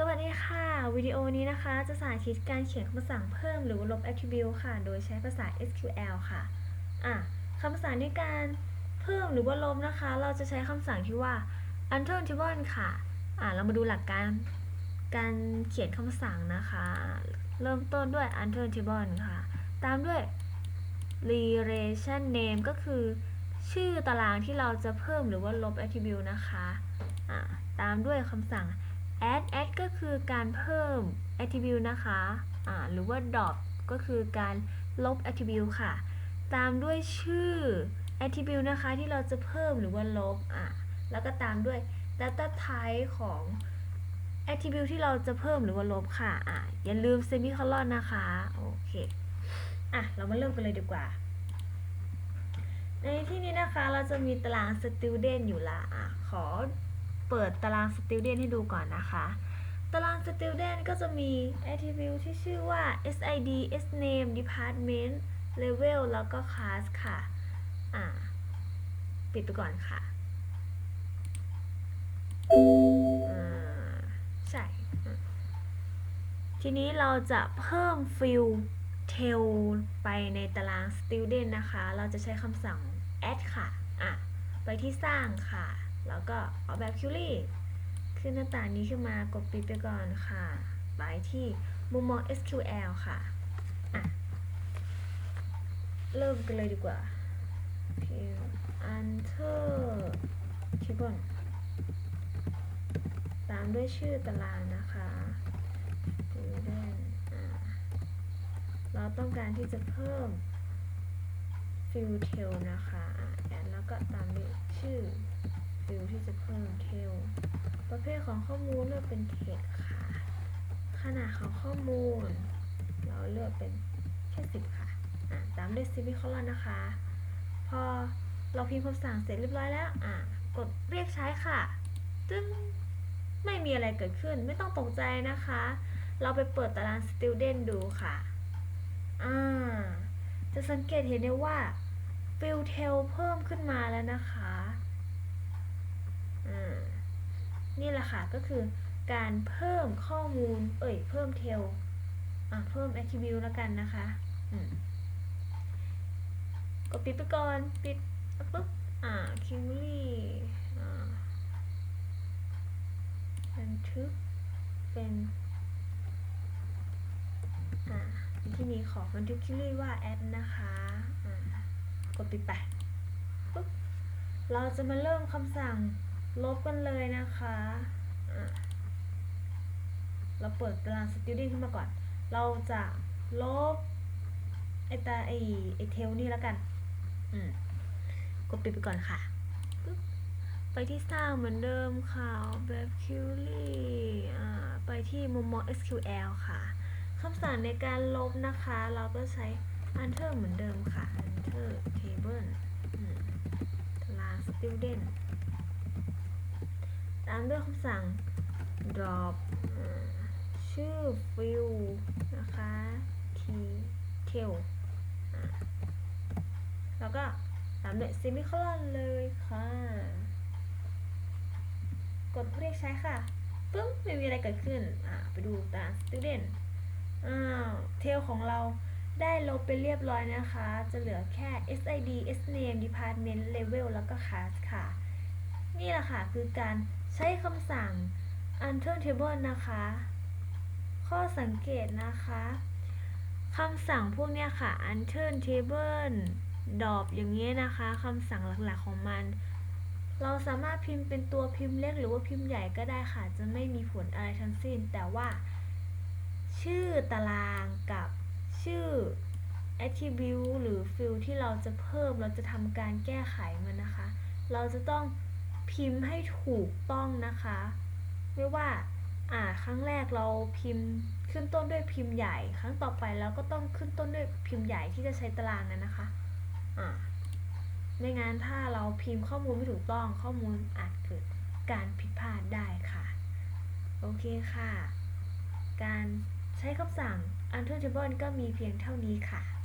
สวัสดีค่ะ วิดีโอนี้นะคะจะสาธิตการเขียนคำสั่งเพิ่มหรือว่าลบ attribute ค่ะ โดยใช้ภาษา SQL ค่ะ อะคำสั่งในการเพิ่มหรือว่าลบนะคะ เราจะใช้คำสั่งที่ว่า enter table ค่ะ อะ เรามาดูหลักการการเขียนคำสั่งนะคะ เริ่มต้นด้วย enter table ค่ะ ตามด้วย relation name ก็คือ ชื่อตารางที่เราจะเพิ่มหรือว่าลบ attribute นะคะ อะ ตามด้วยคำสั่ง add add ก็คือการเพิ่ม attribute นะคะอ่าหรือว่า drop ก็คือการลบ attribute ค่ะ ตามด้วยชื่อ attribute นะคะที่เราจะเพิ่มหรือว่าลบอะแล้วก็ตามด้วย data type ของ attribute ที่เราจะเพิ่มหรือว่าลบค่ะอะอย่าลืม semicolon นะคะโอเคอะเรามาเริ่มกันเลยดีกว่า ในที่นี้นะคะเราจะมีตาราง student อยู่ละอะขอ เปิดตาราง student ให้ดูก่อนนะคะ ตาราง student ก็จะมี attribute ที่ชื่อว่า sid sname department level แล้วก็ class ค่ะอ่าปิดไปก่อนค่ะอ่าใช่ ทีนี้เราจะเพิ่ม field tail ไปในตาราง student นะคะ เราจะใช้คำสั่ง add ค่ะ อะ ไปที่สร้างค่ะ แล้วก็ออกแบบ query ขึ้นหน้าต่างนี้ขึ้นมากดปิดไปก่อนค่ะ ไปที่มุมมอง SQL ค่ะอะ เริ่มกันเลยดีกว่า enter table ตามด้วยชื่อตารางนะคะเราต้องการที่จะเพิ่ม field tail นะคะ แอดแล้วก็ตามด้วยชื่อ ฟิลที่จะเพิ่มเทลประเภทของข้อมูลเลือกเป็นเทคค่ะ ขนาดของข้อมูล เราเลือกเป็นแค่สิบค่ะอะตามด้วยซิมิคอลอนนะคะ พอเราพิมพ์คำสั่งเสร็จเรียบร้อยแล้วอะกดเรียกใช้ค่ะตึ้งไม่มีอะไรเกิดขึ้นไม่ต้องตกใจนะคะ เราไปเปิดตาราง student ดูค่ะอ่าจะสังเกตเห็นได้ว่าฟิลเทลเพิ่มขึ้นมาแล้วนะคะ นี่แหละค่ะก็คือการเพิ่มข้อมูล เอ่ยเพิ่มเทลอะเพิ่ม attribute แล้วกันนะคะกดปิดไปก่อนปิดปุ๊บอ่า query อ่าบันทึกเป็นอ่าที่นี้ขอบันทึก query ว่า add นะคะอ่ากดปิดไปปุ๊บเราจะมาเริ่มคำสั่ง ลบกันเลยนะคะะเราเปิดตาราง student ขึ้นมาก่อน เราจะลบไอตาไอไอเทลนี่แล้วกัน อืม กดปิดไปก่อนค่ะ ไปที่สร้างเหมือนเดิมค่ะแบบ query อ่า ไปที่มุมมอง SQL ค่ะ คำสั่งในการลบนะคะ เราก็ใช้ enter เหมือนเดิมค่ะ enter table อืม ตาราง student ตามด้วยคำสั่ง drop ชื่อ field นะคะ t tail แล้วก็ตามด้วย semicolon เลยค่ะ กดเรียกใช้ค่ะปึ๊บไม่มีอะไรเกิดขึ้น อ่า ไปดูตาราง student อ้าว เทลของเรา ได้ลบไปเรียบร้อยนะคะ จะเหลือแค่ SID SNAME Department Level แล้วก็ Class ค่ะ นี่แหละค่ะคือการใช้คำสั่ง Enter Table นะคะ ข้อสังเกตนะคะคำสั่งพวกเนี้ยค่ะ Enter Table ดอบอย่างเงี้ยนะคะคำสั่งหลักๆของมัน เราสามารถพิมพ์เป็นตัวพิมพ์เล็กหรือว่าพิมพ์ใหญ่ก็ได้ค่ะ จะไม่มีผลอะไรทั้งสิ้น แต่ว่า ชื่อตารางกับ ชื่อ attribute หรือ field ที่เราจะเพิ่มเราจะทำการแก้ไขมันนะคะ เราจะต้องพิมพ์ให้ถูกต้องนะคะ ไม่ว่าอ่าครั้งแรกเราพิมพ์ขึ้นต้นด้วยพิมพ์ใหญ่ ครั้งต่อไปเราก็ต้องขึ้นต้นด้วยพิมพ์ใหญ่ที่จะใช้ตารางนั้นนะคะอ่าไม่งั้นถ้าเราพิมพ์ข้อมูลไม่ถูกต้องข้อมูลอาจเกิดการผิดพลาดได้ค่ะ โอเคค่ะ การ ใช้คำสั่ง untouchable ก็มีเพียงเท่านี้ค่ะ